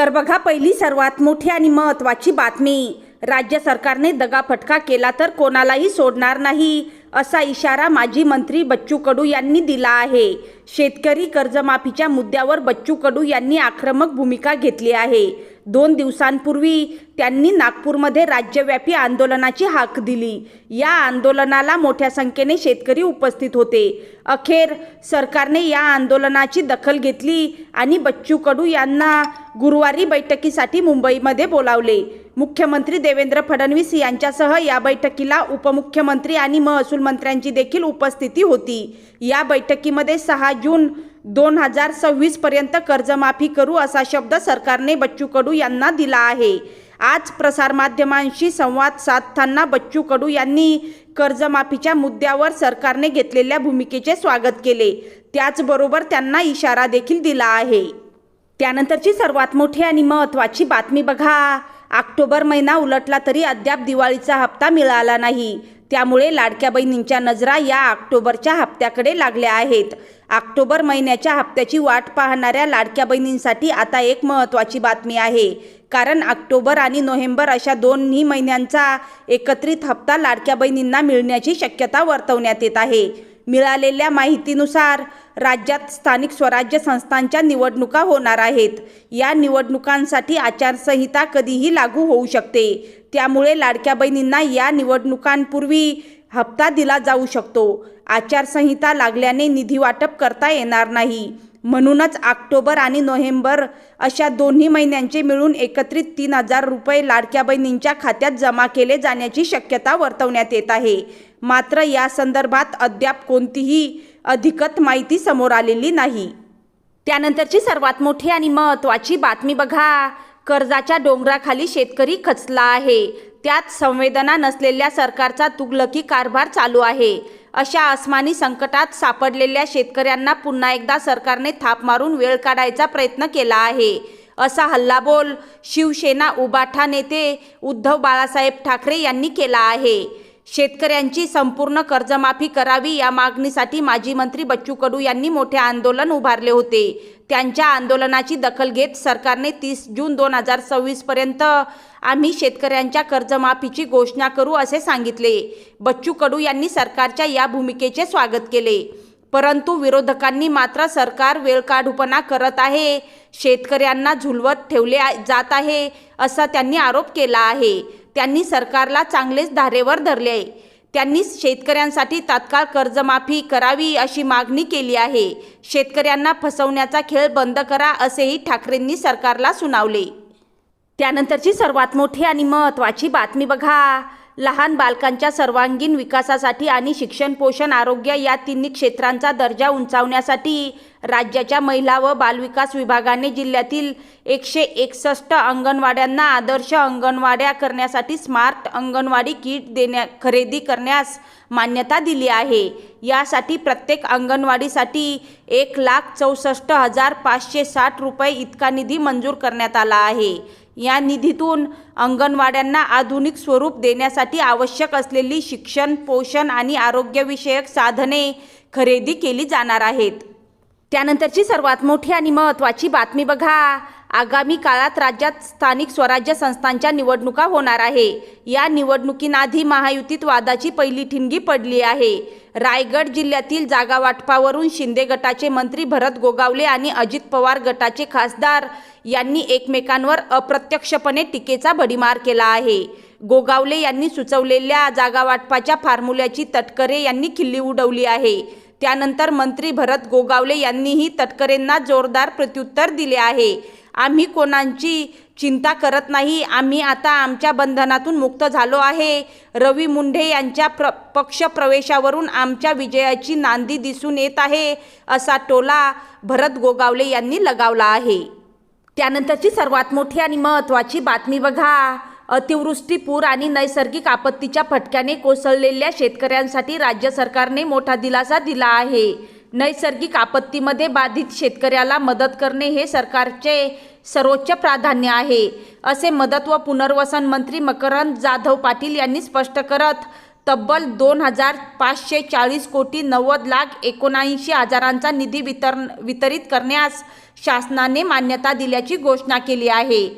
तर बघा पहिली सर्वात मोठी आणि महत्त्वाची बातमी. राज्य सरकारने दगाफटका केला तर कोणालाही सोडणार नाही असा इशारा माजी मंत्री बच्चू कडू यांनी दिला आहे. शेतकरी कर्जमाफीच्या मुद्द्यावर बच्चू कडू यांनी आक्रमक भूमिका घेतली आहे. दोन दिवसांपूर्वी त्यांनी नागपूरमध्ये राज्यव्यापी आंदोलनाची हाक दिली. या आंदोलनाला मोठ्या संख्येने शेतकरी उपस्थित होते. अखेर सरकारने या आंदोलनाची दखल घेतली आणि बच्चू कडू यांना गुरुवारी बैठकीसाठी मुंबईमध्ये बोलावले. मुख्यमंत्री देवेंद्र फडणवीस यांच्यासह या बैठकीला उपमुख्यमंत्री आणि महसूल मंत्र्यांची देखील उपस्थिती होती. या बैठकीमध्ये सहा जून दोन हजार सव्वीस पर्यंत कर्जमाफी करू असा शब्द सरकारने बच्चू कडू यांना दिला आहे. आज प्रसारमाध्यमांशी संवाद साधताना बच्चू कडू यांनी कर्जमाफीच्या मुद्द्यावर सरकारने घेतलेल्या भूमिकेचे स्वागत केले. त्याचबरोबर त्यांना इशारा देखील दिला आहे. त्यानंतरची सर्वात मोठी आणि महत्त्वाची बातमी बघा. ऑक्टोबर महिना उलटला तरी अद्याप दिवाळीचा हप्ता मिळाला नाही. त्यामुळे लाडक्या बहिणींच्या नजरा या ऑक्टोबरच्या हप्त्याकडे लागल्या आहेत. ऑक्टोबर महिन्याच्या हप्त्याची वाट पाहणाऱ्या लाडक्या बहिणींसाठी आता एक महत्त्वाची बातमी आहे. कारण ऑक्टोबर आणि नोव्हेंबर अशा दोन्ही महिन्यांचा एकत्रित हप्ता लाडक्या बहिणींना मिळण्याची शक्यता वर्तवण्यात येत आहे. मिळालेल्या माहितीनुसार राज्यात स्थानिक स्वराज्य संस्थांच्या निवडणुका होणार आहेत. या निवडणुकांसाठी आचारसंहिता कधीही लागू होऊ शकते. त्यामुळे लाडक्या बहिणींना या निवडणुकांपूर्वी हप्ता दिला जाऊ शकतो. आचारसंहिता लागल्याने निधी वाटप करता येणार नाही. म्हणूनच ऑक्टोबर आणि नोव्हेंबर अशा दोन्ही महिन्यांचे मिळून एकत्रित तीन हजार रुपये लाडक्या बहिणींच्या खात्यात जमा केले जाण्याची शक्यता वर्तवण्यात येत आहे. मात्र या संदर्भात अद्याप कोणतीही अधिकत माहिती समोर आलेली नाही. त्यानंतरची सर्वात मोठी आणि महत्त्वाची बातमी बघा. कर्जाच्या डोंगराखाली शेतकरी खचला आहे. त्यात संवेदना नसलेल्या सरकारचा तुगलकी कारभार चालू आहे. अशा अस्मानी संकटात सापडलेल्या शेतकऱ्यांना पुन्हा एकदा सरकारने थाप मारून वेळ काढायचा प्रयत्न केला आहे. असा हल्लाबोल शिवसेना उबाठा नेते उद्धव बाळासाहेब ठाकरे यांनी केला आहे. शेतकऱ्यांची संपूर्ण कर्जमाफी करावी या मागणीसाठी माजी मंत्री बच्चू कडू यांनी मोठे आंदोलन उभारले होते. त्यांच्या आंदोलनाची दखल घेत सरकारने तीस जून दोन हजार सव्वीसपर्यंत आम्ही शेतकऱ्यांच्या कर्जमाफीची घोषणा करू असे सांगितले. बच्चू कडू यांनी सरकारच्या या भूमिकेचे स्वागत केले. परंतु विरोधकांनी मात्र सरकार वेळकाढूपणा करत आहे. शेतकऱ्यांना झुलवत ठेवले आ- जात आहे असा त्यांनी आरोप केला आहे. त्यांनी सरकारला चांगलेच धारेवर धरले आहे. त्यांनी शेतकऱ्यांसाठी तात्काळ कर्जमाफी करावी अशी मागणी केली आहे. शेतकऱ्यांना फसवण्याचा खेळ बंद करा असेही ठाकरेंनी सरकारला सुनावले. त्यानंतरची सर्वात मोठी आणि महत्त्वाची बातमी बघा. लहान बालकांच्या सर्वांगीण विकासासाठी आणि शिक्षण पोषण आरोग्य या तिन्ही क्षेत्रांचा दर्जा उंचावण्यासाठी राज्याच्या महिला व बालविकास विभागाने जिल्ह्यातील एकशे एकसष्ट अंगणवाड्यांना आदर्श अंगणवाड्या करण्यासाठी स्मार्ट अंगणवाडी किट देण्या खरेदी करण्यास मान्यता दिली आहे. यासाठी प्रत्येक अंगणवाडीसाठी एक लाख चौसष्ट हजार पाचशे साठ रुपये इतका निधी मंजूर करण्यात आला आहे. या निधीतून अंगणवाड्यांना आधुनिक स्वरूप देण्यासाठी आवश्यक असलेली शिक्षण पोषण आणि आरोग्यविषयक साधने खरेदी केली जाणार आहेत. त्यानंतरची सर्वात मोठी आणि महत्त्वाची बातमी बघा. आगामी काळात राज्यात स्थानिक स्वराज्य संस्थांच्या निवडणुका होणार आहे. या निवडणुकीनाधी महायुतीत वादाची पहिली ठिणगी पडली आहे. रायगड जिल्ह्यातील जागा वाटपावरून शिंदे गटाचे मंत्री भरत गोगावले आणि अजित पवार गटाचे खासदार यांनी एकमेकांवर अप्रत्यक्षपणे टीकेचा भडीमार केला आहे. गोगावले यांनी सुचवलेल्या जागा वाटपाच्या फॉर्म्युल्याची तटकरे यांनी खिल्ली उडवली आहे. त्यानंतर मंत्री भरत गोगावले यांनीही तटकरेंना जोरदार प्रत्युत्तर दिले आहे. आम्ही कोणाची चिंता करत नाही. आम्ही आता आमच्या बंधनातून मुक्त झालो आहे. रवी मुंढे यांच्या प्र पक्षप्रवेशावरून आमच्या विजयाची नांदी दिसून येत आहे असा टोला भरत गोगावले यांनी लगावला आहे. त्यानंतरची सर्वात मोठी आणि महत्त्वाची बातमी बघा. अतिवृष्टी पूर आणि नैसर्गिक आपत्तीच्या फटक्याने कोसळलेल्या शेतकऱ्यांसाठी राज्य सरकारने मोठा दिलासा दिला आहे. नैसर्गिक आपत्तीमध्ये बाधित शेतकऱ्याला मदत करणे हे सरकारचे सर्वोच्च प्राधान्य आहे असे मदत व पुनर्वसन मंत्री मकरंद जाधव पाटील यांनी स्पष्ट करत तब्बल दोन हजार पाचशे चाळीस कोटी नव्वद लाख एकोणऐंशी हजारांचा निधी वितरण वितरित करण्यास शासनाने मान्यता दिल्याची घोषणा केली आहे.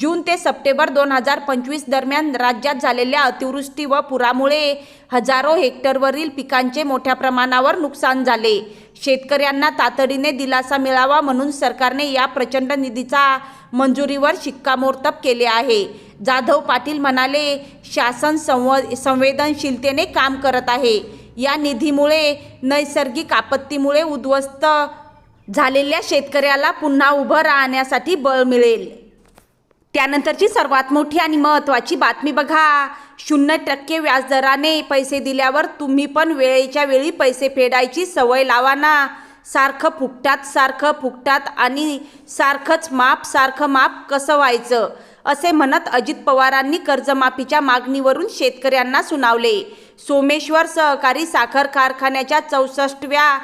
जून ते सप्टेंबर दोन हजार पंचवीस दरम्यान राज्यात झालेल्या अतिवृष्टी व पुरामुळे हजारो हेक्टरवरील पिकांचे मोठ्या प्रमाणावर नुकसान झाले. शेतकऱ्यांना तातडीने दिलासा मिळावा म्हणून सरकारने या प्रचंड निधीचा मंजुरीवर शिक्कामोर्तब केले आहे. जाधव पाटील म्हणाले शासन संव संवेदनशीलतेने काम करत आहे. या निधीमुळे नैसर्गिक आपत्तीमुळे उद्ध्वस्त झालेल्या शेतकऱ्याला पुन्हा उभं राहण्यासाठी बळ मिळेल. त्यानंतरची सर्वात मोठी आणि महत्त्वाची बातमी बघा. शून्य टक्के व्याजदराने पैसे दिल्यावर तुम्ही पण वेळेच्या वेळी पैसे फेडायची सवय लावा ना. सारखं फुकटात सारखं फुकटात आणि सारखंच माप सारखं माप कसं व्हायचं? असे म्हणत अजित पवारांनी कर्जमाफीच्या मागणीवरून शेतकऱ्यांना सुनावले. सोमेश्वर सहकारी साखर कारखान्याच्या चौसष्टव्या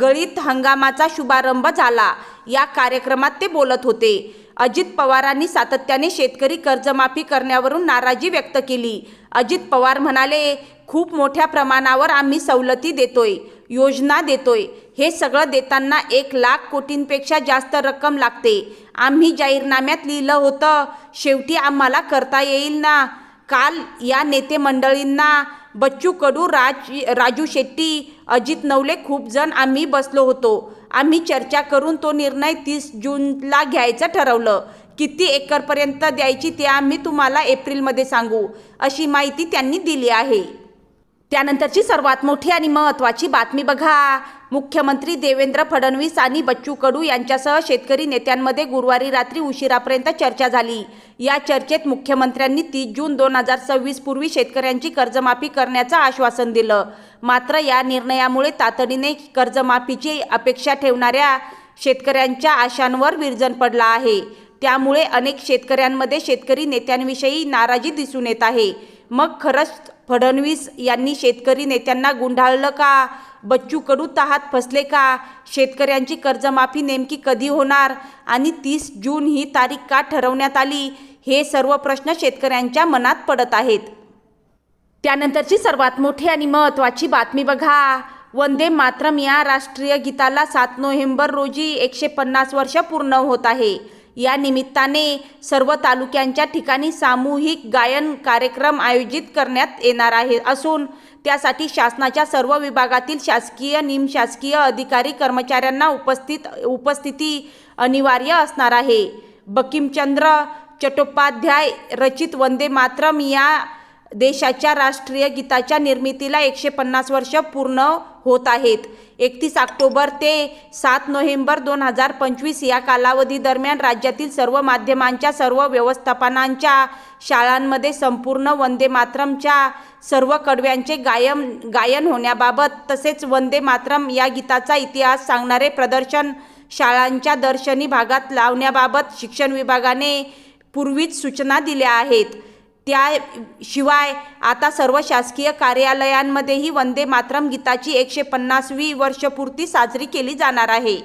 गळीत हंगामाचा शुभारंभ झाला. या कार्यक्रमात ते बोलत होते. अजित पवारांनी सातत्याने शेतकरी कर्जमाफी करण्यावरून नाराजी व्यक्त केली. अजित पवार म्हणाले खूप मोठ्या प्रमाणावर आम्ही सवलती देतोय योजना देतोय. हे सगळं देताना एक लाख कोटींपेक्षा जास्त रक्कम लागते. आम्ही जाहीरनाम्यात लिहिलं होतं शेवटी आम्हाला करता येईल ना? काल या नेते मंडळींना बच्चू कडू राज राजू शेट्टी अजित नवले खूप जण आम्ही बसलो होतो. आम्ही चर्चा करून तो निर्णय तीस जूनला घ्यायचं ठरवलं. किती एकरपर्यंत द्यायची ते आम्ही तुम्हाला एप्रिलमध्ये सांगू अशी माहिती त्यांनी दिली आहे. त्यानंतरची सर्वात मोठी आणि महत्त्वाची बातमी बघा. मुख्यमंत्री देवेंद्र फडणवीस आणि बच्चू कडू यांच्यासह शेतकरी नेत्यांमध्ये गुरुवारी रात्री उशिरापर्यंत चर्चा झाली. या चर्चेत मुख्यमंत्र्यांनी तीस जून दोन हजार सव्वीस पूर्वी शेतकऱ्यांची कर्जमाफी करण्याचं आश्वासन दिलं. मात्र या निर्णयामुळे तातडीने कर्जमाफीची अपेक्षा ठेवणाऱ्या शेतकऱ्यांच्या आशांवर विरजन पडला आहे. त्यामुळे अनेक शेतकऱ्यांमध्ये शेतकरी नेत्यांविषयी नाराजी दिसून येत आहे. मग खरंच फडणवीस यांनी शेतकरी नेत्यांना गुंडाळलं का? बच्चू कडू तहात फसले का? शेतकऱ्यांची कर्जमाफी नेमकी कधी होणार? आणि तीस जून ही तारीख का ठरवण्यात आली? हे सर्व प्रश्न शेतकऱ्यांच्या मनात पडत आहेत. त्यानंतरची सर्वात मोठी आणि महत्त्वाची बातमी बघा. वंदे मातरम या राष्ट्रीय गीताला सात नोव्हेंबर रोजी एकशे पन्नास वर्ष पूर्ण होत आहे. या निमित्ताने सर्व तालुक्यांच्या ठिकाणी सामूहिक गायन कार्यक्रम आयोजित करण्यात येणार आहे. असून त्यासाठी शासनाच्या सर्व विभागातील शासकीय निमशासकीय अधिकारी कर्मचाऱ्यांना उपस्थित उपस्थिती अनिवार्य असणार आहे. बकिमचंद्र चट्टोपाध्याय रचित वंदे मातरम या देशाच्या राष्ट्रीय गीताच्या निर्मितीला एकशे पन्नास वर्ष पूर्ण होत आहेत. एकतीस ऑक्टोबर ते सात नोव्हेंबर दोन हजार पंचवीस या कालावधी दरम्यान राज्यातील सर्व माध्यमांच्या सर्व व्यवस्थापनांच्या शाळांमध्ये संपूर्ण वंदे मातरमच्या सर्व कडव्यांचे गायन गायन होण्याबाबत तसेच वंदे मातरम या गीताचा इतिहास सांगणारे प्रदर्शन शाळांच्या दर्शनी भागात लावण्याबाबत शिक्षण विभागाने पूर्वीच सूचना दिल्या आहेत. त्याशिवाय आता सर्व शासकीय कार्यालयांमध्येही वंदे मातरम गीताची एकशे पन्नासवी वर्षपूर्ती साजरी केली जाणार आहे.